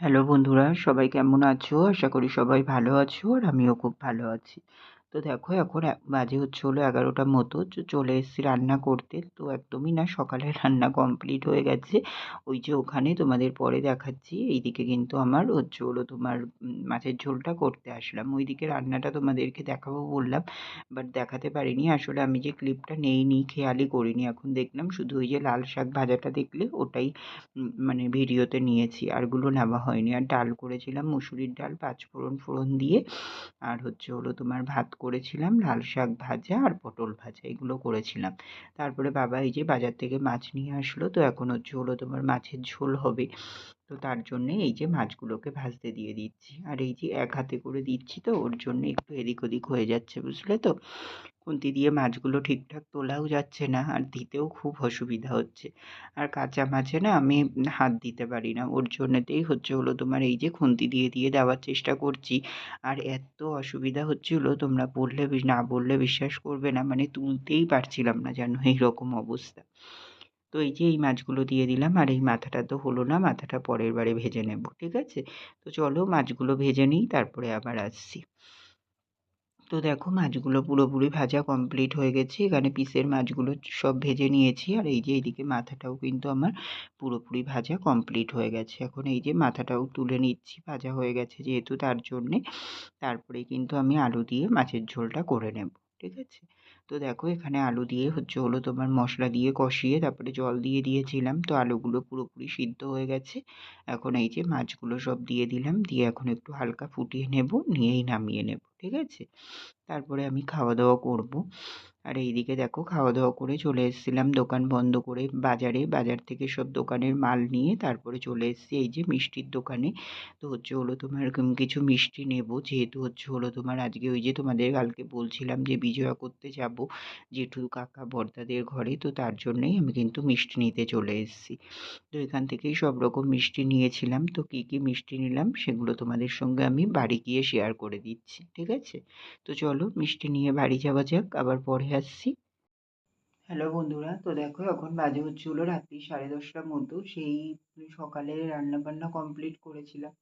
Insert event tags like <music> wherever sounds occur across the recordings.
Hello বন্ধুরা, সবাই কেমন আছো? আশা করি সবাই ভালো আছো আর আমিও খুব ভালো আছি। তো দেখো এখন বাজে হচ্ছে হলো এগারোটার মতো চলে এসেছি রান্না করতে। তো একদমই না, সকালে <laughs> রান্না কমপ্লিট হয়ে গেছে। ওই যে ওখানে তোমাদের পরে দেখাচ্ছি, এইদিকে কিন্তু আমার হচ্ছে হলো তোমার মাছের ঝোলটা করতে আসলাম। ওইদিকে রান্নাটা তোমাদেরকে দেখাবো বললাম বাট দেখাতে পারিনি। আসলে আমি যে ক্লিপটা নেই নি খেয়ালই করিনি। এখন দেখলাম শুধু ওই যে লাল শাক ভাজাটা দেখলে ওটাই মানে ভিডিওতে নিয়েছি, আরগুলো নেওয়া হয়নি। আর ডাল করেছিলাম, মুসুরির ডাল, পাঁচফোড়ন ফোড়ন দিয়ে। আর হচ্ছে হলো তোমার ভাত করেছিলাম, লাল শাক ভাজা আর পটল ভাজা, এগুলো করেছিলাম। তারপরে বাবা এই যে বাজার থেকে মাছ নিয়ে আসলো, তো এখন হলো তোমার মাছের ঝোল হবে। তো তার জন্যে এই যে মাছগুলোকে ভাজতে দিয়ে দিচ্ছি। আর এই যে এক হাতে করে দিচ্ছি তো, ওর জন্য একটু এদিক ওদিক হয়ে যাচ্ছে, বুঝলে তো? খুন্তি দিয়ে মাছগুলো ঠিকঠাক তোলাও যাচ্ছে না, আর দিতেও খুব অসুবিধা হচ্ছে। আর কাঁচা মাছে না আমি হাত দিতে পারি না, ওর জন্যতেই হচ্ছে হলো তোমার এই যে খুন্তি দিয়ে দিয়ে দেওয়ার চেষ্টা করছি। আর এত অসুবিধা হচ্ছিল, তোমরা বললে না বললে বিশ্বাস করবে না মানে তুলতেই পারছিলাম না যেন এইরকম অবস্থা। তো এই যে এই মাছগুলো দিয়ে দিলাম, আর এই মাথাটা তো হলো না, মাথাটা পরের বারে ভেজে নেব, ঠিক আছে? তো চলো মাছগুলো ভেজে নিই, তারপরে আবার আসছি। তো দেখো মাছগুলো পুরোপুরি ভাজা কমপ্লিট হয়ে গেছে। এখানে পিসের মাছগুলো সব ভেজে নিয়েছি। আর এই যে এইদিকে মাথাটাও কিন্তু আমার পুরোপুরি ভাজা কমপ্লিট হয়ে গেছে। এখন এই যে মাথাটাও তুলে নিচ্ছি, ভাজা হয়ে গেছে যেহেতু তার জন্যে। তারপরে কিন্তু আমি আলু দিয়ে মাছের ঝোলটা করে নেব, ঠিক আছে? তো দেখো এখানে আলু দিয়ে হচ্ছে হলো তোমার মশলা দিয়ে কষিয়ে তারপরে জল দিয়ে দিয়েছিলাম। তো আলুগুলো পুরোপুরি সিদ্ধ হয়ে গেছে। এখন এই যে মাছগুলো সব দিয়ে দিলাম। দিয়ে এখন একটু হালকা ফুটিয়ে নেব, নিয়েই নামিয়ে নেব, ঠিক আছে? তারপরে আমি খাওয়া দাওয়া করব। আর এইদিকে দেখো খাওয়া দাওয়া করে চলে এসেছিলাম দোকান বন্ধ করে বাজারে। বাজার থেকে সব দোকানের মাল নিয়ে তারপরে চলে এসেছি এই যে মিষ্টির দোকানে। তো হচ্ছে হলো তোমার কিছু মিষ্টি নেব। যেহেতু হচ্ছে হলো তোমার আজকে ওই যে তোমাদের কালকে বলছিলাম যে বিজয়া করতে যাব জেঠু কাকা বড়দাদের ঘরে। তো তার জন্যই আমি কিন্তু মিষ্টি নিতে চলে এসেছি। তো এখান থেকেই সব রকম মিষ্টি নিয়েছিলাম। তো কী কী মিষ্টি নিলাম সেগুলো তোমাদের সঙ্গে আমি বাড়ি গিয়ে শেয়ার করে দিচ্ছি। ঠিক আছে? তো চলো মিষ্টি নিয়ে বাড়ি যাওয়া যাক। আবার পরে আসছি হ্যালো বন্ধুরা, তো দেখো এখন বাজে হচ্ছে হলো রাত্রি সাড়ে দশটার মতো। সেই সকালে রান্না বান্না কমপ্লিট করেছিলাম।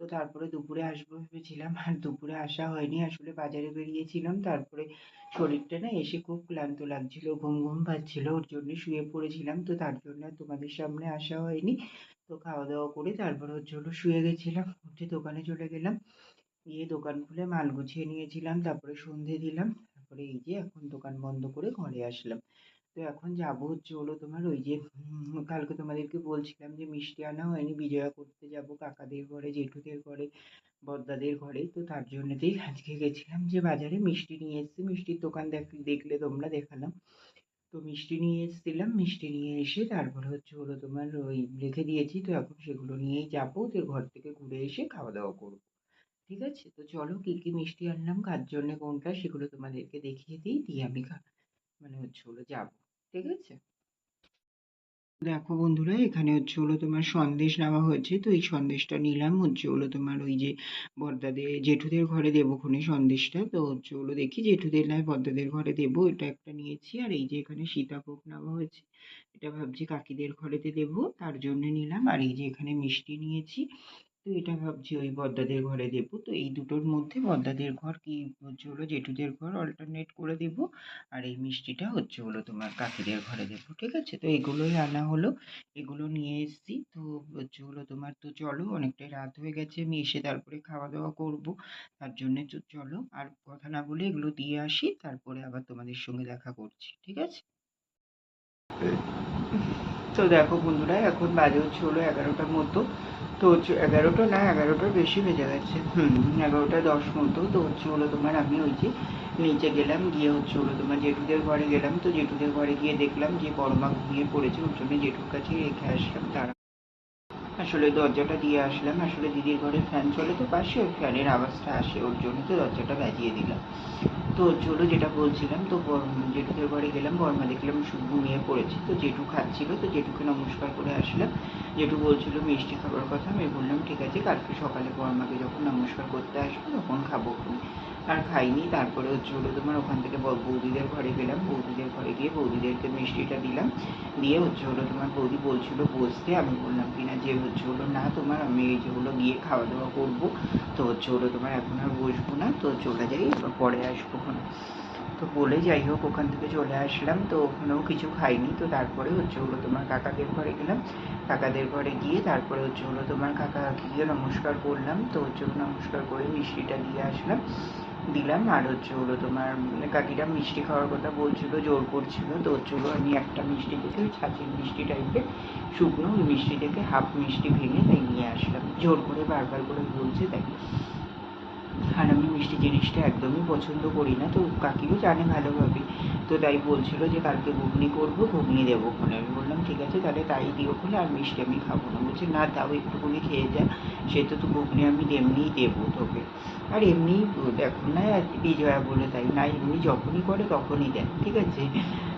তো তারপরে দুপুরে আসব ভেবেছিলাম, আর দুপুরে আসা হয়নি। আসলে বাজারে বেরিয়েছিলাম, তারপরে শরীরটা না এসে খুব ক্লান্ত লাগছিল, ঘুম ঘুম পাচ্ছিল, ওর জন্য শুয়ে পড়েছিলাম। তো তার জন্য তোমাদের সামনে আসা হয়নি। তো খাওয়া দাওয়া করে তারপরে ওর জন্য শুয়ে গেছিলাম, উঠে দোকানে চলে গেলাম। গিয়ে দোকান খুলে মাল গুছিয়ে নিয়েছিলাম, তারপরে সন্ধে দিলাম। তারপরে এই যে এখন দোকান বন্ধ করে ঘরে আসলাম। তো এখন যাব হচ্ছে হলো তোমার ওই যে কালকে তোমাদেরকে বলছিলাম যে মিষ্টি আনা হয়নি, বিজয়া করতে যাব কাকাদের ঘরে, জেঠুদের ঘরে, বড়দাদের ঘরে। তো তার জন্যতেই আজকে গেছিলাম যে বাজারে মিষ্টি নিয়ে এসেছি। মিষ্টির দোকান দেখ, দেখলে তোমরা দেখালাম। তো মিষ্টি নিয়ে এসেছিলাম, মিষ্টি নিয়ে এসে তারপরে হচ্ছে হলো তোমার ওই রেখে দিয়েছি। তো এখন সেগুলো নিয়েই যাব, ওদের ঘর থেকে ঘুরে এসে খাওয়া দাওয়া করব। ঠিক আছে? তো চলো কী কী মিষ্টি আনলাম, কার জন্য, কোনটা, সেগুলো তোমাদেরকে দেখিয়ে দিই, দিয়ে আমি মানে হচ্ছে হলো যাব, ঠিক আছে? দেখো বন্ধুরা, এখানে হচ্ছে হলো তোমার সন্দেশ নেওয়া হয়েছে, তো এই সন্দেশটা নিলাম, হচ্ছে হলো তোমার ওই যে বড়দাদের জেঠুদের ঘরে দেবো খুনি সন্দেশটা, তো হচ্ছে হলো দেখি জেঠুদের নয় বড়দাদের ঘরে দেবো, এটা একটা নিয়েছি, আর এই যে এখানে সীতাভোগ নেওয়া হয়েছে, এটা ভাবছি কাকিদের ঘরেতে দেবো, তার জন্য নিলাম, আর এই যে এখানে মিষ্টি নিয়েছি তো এটা ভাবছি ওই বড়দাদের ঘরে দেবো। তো এই দুটোর মধ্যে বড়দাদের ঘর কি হচ্ছে হলো জেঠুদের ঘর অল্টারনেট করে দেবো? আর এই মিষ্টিটা হচ্ছে হলো তোমার কাকিদের ঘরে দেবো, ঠিক আছে? তো এগুলোই আনা হলো, এগুলো নিয়ে এসছি। তো হচ্ছে হলো তোমার তো চলো, অনেকটাই রাত হয়ে গেছে, আমি এসে তারপরে খাওয়া দাওয়া করব। তার জন্যে তো চলো, আর কথা না বলে এগুলো দিয়ে আসি, তারপরে আবার তোমাদের সঙ্গে দেখা করছি, ঠিক আছে? তো দেখো বন্ধুরা, এখন বাজে হচ্ছে হলো এগারোটার মতো। তো হচ্ছে এগারোটা না, এগারোটার বেশি বেজে গেছে। হুম, এগারোটা দশ মতো। তো হচ্ছে হলো তোমার আমি ওই যে নিচে গেলাম, গিয়ে হচ্ছে হলো তোমার জেঠুদের ঘরে গেলাম। তো জেঠুদের ঘরে গিয়ে দেখলাম যে বড়মা ঘুমিয়ে পড়েছে, ওর জন্য জেঠুর কাছে রেখে আসলাম তারা আসলে দরজাটা দিয়ে আসলাম। আসলে দিদির ঘরে ফ্যান চলে তো পাশে, ওই ফ্যানের আওয়াজটা আসে, ওর জন্য তো দরজাটা বাজিয়ে দিলাম। তো চলো যেটা বলছিলাম, তো জেঠুদের ঘরে গেলাম, বর্মা দেখলাম ঘুমিয়ে পড়েছে। তো জেঠু খাচ্ছিল, তো জেঠুকে নমস্কার করে আসলাম। জেঠু বলছিল, মিষ্টি খাবার কথা। আমি বললাম, ঠিক আছে, কালকে সকালে বর্মাকে যখন নমস্কার করতে আসব, তখন খাব। আর খাইনি, তারপরে হচ্ছে হলো তোমার ওখান থেকে বৌদিদের ঘরে গেলাম, বৌদিদের ঘরে গিয়ে বৌদিদেরকে মিষ্টিটা দিলাম, দিয়ে হচ্ছে হলো তোমার বৌদি বলছিল বসতে, আমি বললাম কিনা যে হচ্ছে হলো না তোমার, আমি এই যেগুলো গিয়ে খাওয়া দাওয়া করব, তো হচ্ছে হলো তোমার এখন আর বসবো না, তো চলে যাই পরে আসব ওখানে। তো বলে যাই হোক, ওখান থেকে চলে আসলাম, তো ওখানেও কিছু খাইনি, তো তারপরে হচ্ছে হলো তোমার কাকাদের ঘরে গেলাম, কাকাদের ঘরে গিয়ে তারপরে হচ্ছে হলো তোমার কাকা কাকিকে নমস্কার করলাম, তো হচ্ছে হলো নমস্কার করে মিষ্টিটা দিয়ে আসলাম। দিলাম। আর হচ্ছে হলো তোমার মানে কাকিরা মিষ্টি খাওয়ার কথা বলছিল, জোর করছিল। তো হলো আমি একটা মিষ্টি থেকে ওই ছাঁচের মিষ্টি টাইপের শুকনো ওই মিষ্টি থেকে হাফ মিষ্টি ভেঙে তাই নিয়ে আসলাম। জোর করে বারবার করে বলছে তাই আর আমি মিষ্টি জিনিসটা একদমই পছন্দ করি না। তো কাকিও জানে ভালোভাবে। তো তাই বলছিল যে কালকে ঘুগনি করব, ঘুগনি দেবো ওখানে আমি বললাম, ঠিক আছে, তাহলে তাই দিও ওখানে আর মিষ্টি আমি খাব না। বলছে, না তাও একটুখানি খেয়ে যা। সে তো ঘুগনি আমি এমনিই দেবো তোকে। আর এমনি দেখো না, বিজয়া বলে তাই না, এমনি যখনই করে তখনই দেয়, ঠিক আছে?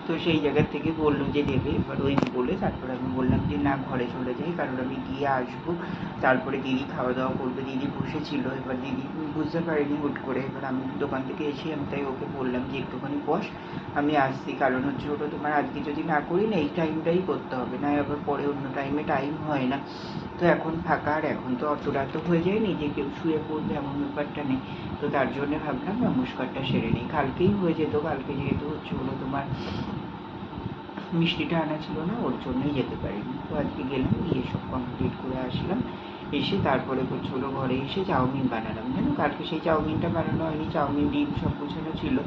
তো সেই জায়গার থেকে বলল যে দেবে, এবার ওই বলে তারপরে আমি বললাম যে না, ঘরে চলে যাই, কারণ আমি গিয়ে আসব। তারপরে দিদি খাওয়া দাওয়া করবে, দিদি বসেছিল, এবার দিদি বুঝতে পারিনি হুট করে, এবার আমি দোকান থেকে এসে আমি তাই ওকে বললাম যে একটুখানি বস, আমি আসছি, কারণ হচ্ছে ওটা তোমার আজকে যদি না করি না, এই টাইমটাই করতে হবে, না আবার পরে অন্য টাইমে টাইম হয় না। তো এখন ফাঁকা, আর এখন তো অত রাত হয়ে যায়নি যে কেউ শুয়ে পড়বে এমন ব্যাপারটা নেই। তো তার জন্য ভাবলাম নমস্কারটা সেরে নিই। কালকেই হয়ে যেত, কালকে যেহেতু হচ্ছে হলো তোমার মিষ্টিটা আনা ছিল না, ওর জন্যই যেতে পারিনি। তো আজকে গেলাম, গিয়ে সব কমপ্লিট করে আসলাম। এসে তারপরে হলো ঘরে এসে চাউমিন বানালাম। জানো কালকে সেই চাউমিনটা বানানো হয়নি, চাউমিন, ডিম সব গোছানো ছিল।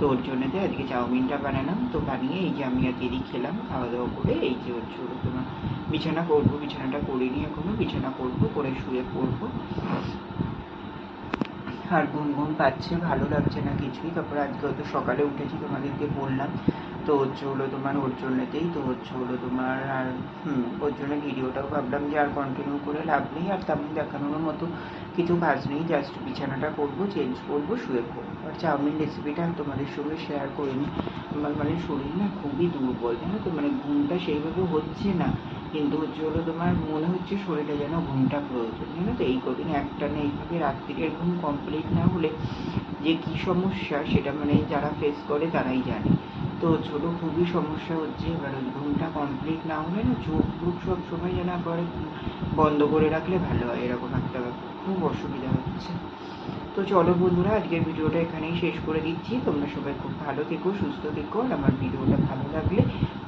তো ওর জন্যতে আজকে চাউমিনটা বানালাম। তো বানিয়ে এই যে আমি আর দিদি খেলাম খাওয়া দাওয়া করে এই যে ওর হলো তোমার বিছানা করব, বিছানাটা করিনি এখনও বিছানা করব, করে শুয়ে পড়ব। আর ঘুম ঘুম পাচ্ছে, ভালো লাগছে না কিছুই। তারপর আজকে হয়তো সকালে উঠেছি, তোমাদেরকে বললাম। তো হচ্ছে হলো তোমার ওর জন্যতেই তো হচ্ছে হলো তোমার আর, হুম ওর জন্য ভিডিওটাও ভাবলাম যে আর কন্টিনিউ করে লাভ নেই, আর তেমন দেখানোর মতো কিছু কাজ নেই জাস্ট বিছানাটা করব চেঞ্জ করব, শুয়ে পড়ব। আর চাউমিন রেসিপিটা তোমাদের সঙ্গে শেয়ার করিনি আমার মানে শরীর না খুবই দুর্বল, জানো তো মানে ঘুমটা সেইভাবে হচ্ছে না, কিন্তু হচ্ছে হলো তোমার মনে হচ্ছে শরীরে যেন ঘুমটা প্রয়োজন, জানো তো? এই কদিন একটা না এইভাবে রাত্রিরের ঘুম কমপ্লিট না হলে যে কী সমস্যা সেটা মানে যারা ফেস করে তারাই জানে। তো ছোটো খুবই সমস্যা হচ্ছে, এবার ঘুমটা কমপ্লিট না হলে না চোখ মুখ সব সময় যেন একবারে বন্ধ করে রাখলে ভালো হয়, এরকম একটা ব্যাপার। খুব অসুবিধা হচ্ছে। তো চলো বন্ধুরা, আজকের ভিডিওটা এখানেই শেষ করে দিচ্ছি। তোমরা সবাই খুব ভালো থেকো, সুস্থ থেকো, আর আমার ভিডিওটা ভালো লাগলে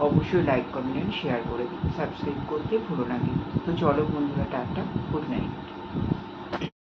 অবশ্যই লাইক কমেন্ট শেয়ার করে দিও। সাবস্ক্রাইব করতে ভুলো না কিন্তু। তো চলো বন্ধুরা, টাটা গুড নাইট